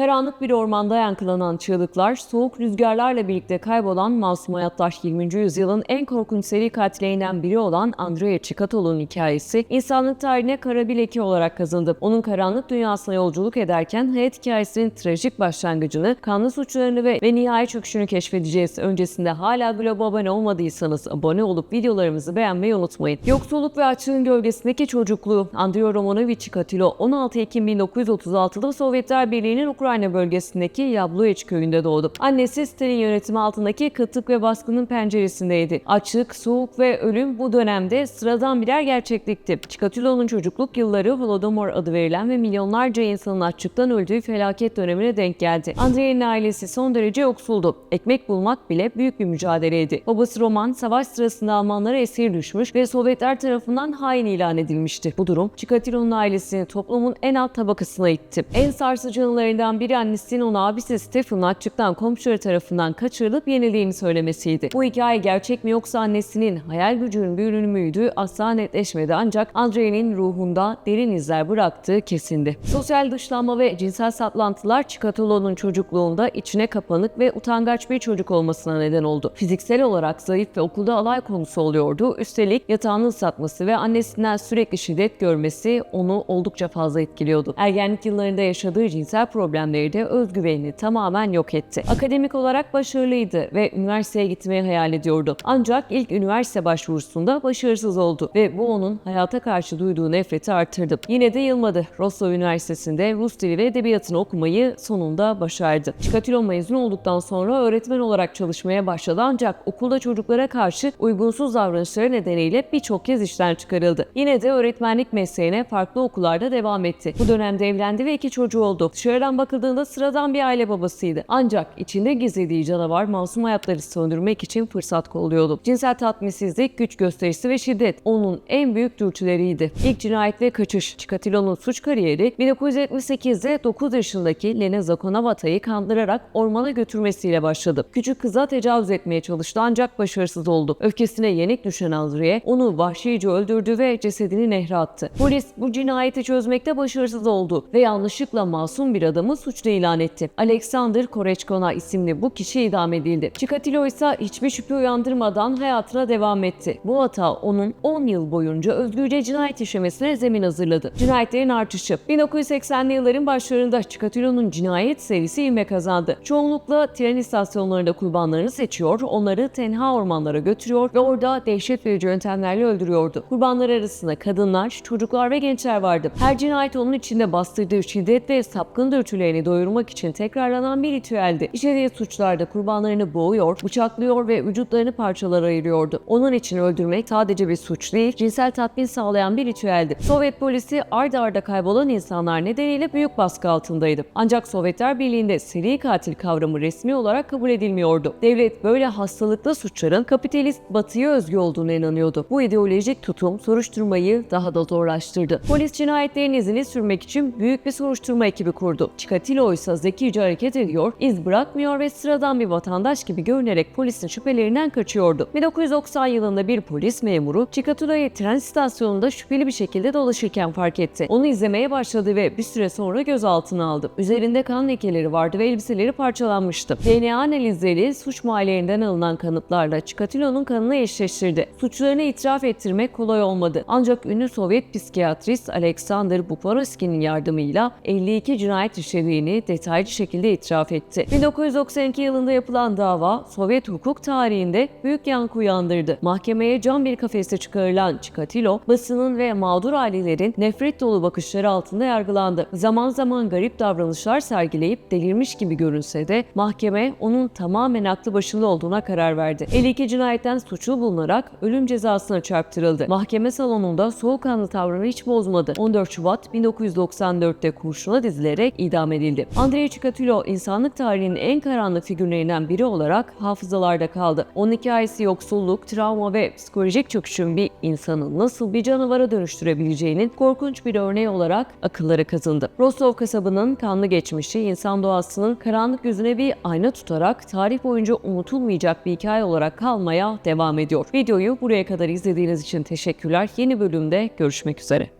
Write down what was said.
Karanlık bir ormanda yankılanan çığlıklar, soğuk rüzgarlarla birlikte kaybolan masum hayatlar 20. yüzyılın en korkunç seri katillerinden biri olan Andrea Çikatolo'nun hikayesi, insanlık tarihine kara bir leke olarak kazındı. Onun karanlık dünyasına yolculuk ederken hayat hikayesinin trajik başlangıcını, kanlı suçlarını ve, ve nihai çöküşünü keşfedeceğiz. Öncesinde hala Globo abone olmadıysanız abone olup videolarımızı beğenmeyi unutmayın. Yoksulluk ve açlığın gölgesindeki çocukluğu Andrea Romanovich Çikatilo 16 Ekim 1936'da Sovyetler Birliği'nin Ukrayna bölgesindeki Yabloiç köyünde doğdu. Annesi Stalin yönetimi altındaki kıtlık ve baskının penceresindeydi. Açlık, soğuk ve ölüm bu dönemde sıradan birer gerçeklikti. Çikatilo'nun çocukluk yılları Holodomor adı verilen ve milyonlarca insanın açlıktan öldüğü felaket dönemine denk geldi. Andrei'nin ailesi son derece yoksuldu. Ekmek bulmak bile büyük bir mücadeleydi. Babası Roman savaş sırasında Almanlara esir düşmüş ve Sovyetler tarafından hain ilan edilmişti. Bu durum Çikatilo'nun ailesini toplumun en alt tabakasına itti. En sarsıcı anılarından biri annesinin onu abisi Stephen'ın açlıktan komşuları tarafından kaçırılıp yenildiğini söylemesiydi. Bu hikaye gerçek mi yoksa annesinin hayal gücünün bir ürünü müydü asla netleşmedi ancak Andrei'nin ruhunda derin izler bıraktığı kesindi. Sosyal dışlanma ve cinsel saplantılar Çikatolo'nun çocukluğunda içine kapanık ve utangaç bir çocuk olmasına neden oldu. Fiziksel olarak zayıf ve okulda alay konusu oluyordu. Üstelik yatağını ıslatması ve annesinden sürekli şiddet görmesi onu oldukça fazla etkiliyordu. Ergenlik yıllarında yaşadığı cinsel problemleri de özgüvenini tamamen yok etti. Akademik olarak başarılıydı ve üniversiteye gitmeyi hayal ediyordu. Ancak ilk üniversite başvurusunda başarısız oldu ve bu onun hayata karşı duyduğu nefreti arttırdı. Yine de yılmadı. Rostow Üniversitesi'nde Rus dili ve edebiyatını okumayı sonunda başardı. Çikatilo mezun olduktan sonra öğretmen olarak çalışmaya başladı ancak okulda çocuklara karşı uygunsuz davranışları nedeniyle birçok kez işten çıkarıldı. Yine de öğretmenlik mesleğine farklı okullarda devam etti. Bu dönemde evlendi ve iki çocuğu oldu. Dışarıdan bakıldığında sıradan bir aile babasıydı. Ancak içinde gizlediği canavar masum hayatları söndürmek için fırsat kolluyordu. Cinsel tatminsizlik, güç gösterisi ve şiddet onun en büyük dürtüleriydi. İlk cinayet ve kaçış. Çikatilo'nun suç kariyeri 1978'de 9 yaşındaki Lena Zakonavata'yı kandırarak ormana götürmesiyle başladı. Küçük kıza tecavüz etmeye çalıştı ancak başarısız oldu. Öfkesine yenik düşen Andrea onu vahşice öldürdü ve cesedini nehre attı. Polis bu cinayeti çözmekte başarısız oldu ve yanlışlıkla masum bir adamı suçlu ilan etti. Alexander Korechkona isimli bu kişi idam edildi. Çikatilo ise hiçbir şüphe uyandırmadan hayatına devam etti. Bu hata onun 10 yıl boyunca özgürce cinayet işlemesine zemin hazırladı. Cinayetlerin artışı 1980'li yılların başlarında Çikatilo'nun cinayet serisi ivme kazandı. Çoğunlukla tren istasyonlarında kurbanlarını seçiyor, onları tenha ormanlara götürüyor ve orada dehşet verici yöntemlerle öldürüyordu. Kurbanlar arasında kadınlar, çocuklar ve gençler vardı. Her cinayet onun içinde bastırdığı şiddet ve sapkın dürtülerini doyurmak için tekrarlanan bir ritüeldi. İşlediği suçlarda kurbanlarını boğuyor, bıçaklıyor ve vücutlarını parçalara ayırıyordu. Onun için öldürmek sadece bir suç değil, cinsel tatmin sağlayan bir ritüeldi. Sovyet polisi arda arda kaybolan insanlar nedeniyle büyük baskı altındaydı. Ancak Sovyetler Birliği'nde seri katil kavramı resmi olarak kabul edilmiyordu. Devlet böyle hastalıklı suçların kapitalist batıya özgü olduğuna inanıyordu. Bu ideolojik tutum soruşturmayı daha da zorlaştırdı. Polis cinayetlerin izini sürmek için büyük bir soruşturma ekibi kurdu. Çikatilo ise zekice hareket ediyor, iz bırakmıyor ve sıradan bir vatandaş gibi görünerek polisin şüphelerinden kaçıyordu. 1990 yılında bir polis memuru Çikatilo'yu tren istasyonunda şüpheli bir şekilde dolaşırken fark etti. Onu izlemeye başladı ve bir süre sonra gözaltına aldı. Üzerinde kan lekeleri vardı ve elbiseleri parçalanmıştı. DNA analizleri suç mahallerinden alınan kanıtlarla Çikatilo'nun kanını eşleştirdi. Suçlarını itiraf ettirmek kolay olmadı. Ancak ünlü Sovyet psikiyatrist Alexander Bukharovski'nin yardımıyla 52 cinayet işlediğini detaylı şekilde itiraf etti. 1992 yılında yapılan dava Sovyet hukuk tarihinde büyük yankı uyandırdı. Mahkemeye cam bir kafeste çıkarılan Çikatilo, basının ve mağdur ailelerin nefret dolu bakışları altında yargılandı. Zaman zaman garip davranışlar sergileyip delirmiş gibi görünse de mahkeme onun tamamen aklı başında olduğuna karar verdi. 52 cinayetten suçlu bulunarak ölüm cezasına çarptırıldı. Mahkeme salonunda soğukkanlı tavrını hiç bozmadı. 14 Şubat 1994'te kurşuna dizilerek idam edildi. Andrei Çikatilo insanlık tarihinin en karanlık figürlerinden biri olarak hafızalarda kaldı. Onun hikayesi yoksulluk, travma ve psikolojik çöküşün bir insanı nasıl bir canavara dönüştürebileceğinin korkunç bir örneği olarak akıllara kazındı. Rostov kasabının kanlı geçmişi insan doğasının karanlık yüzüne bir ayna tutarak tarih boyunca unutulmayacak bir hikaye olarak kalmaya devam ediyor. Videoyu buraya kadar izlediğiniz için teşekkürler. Yeni bölümde görüşmek üzere.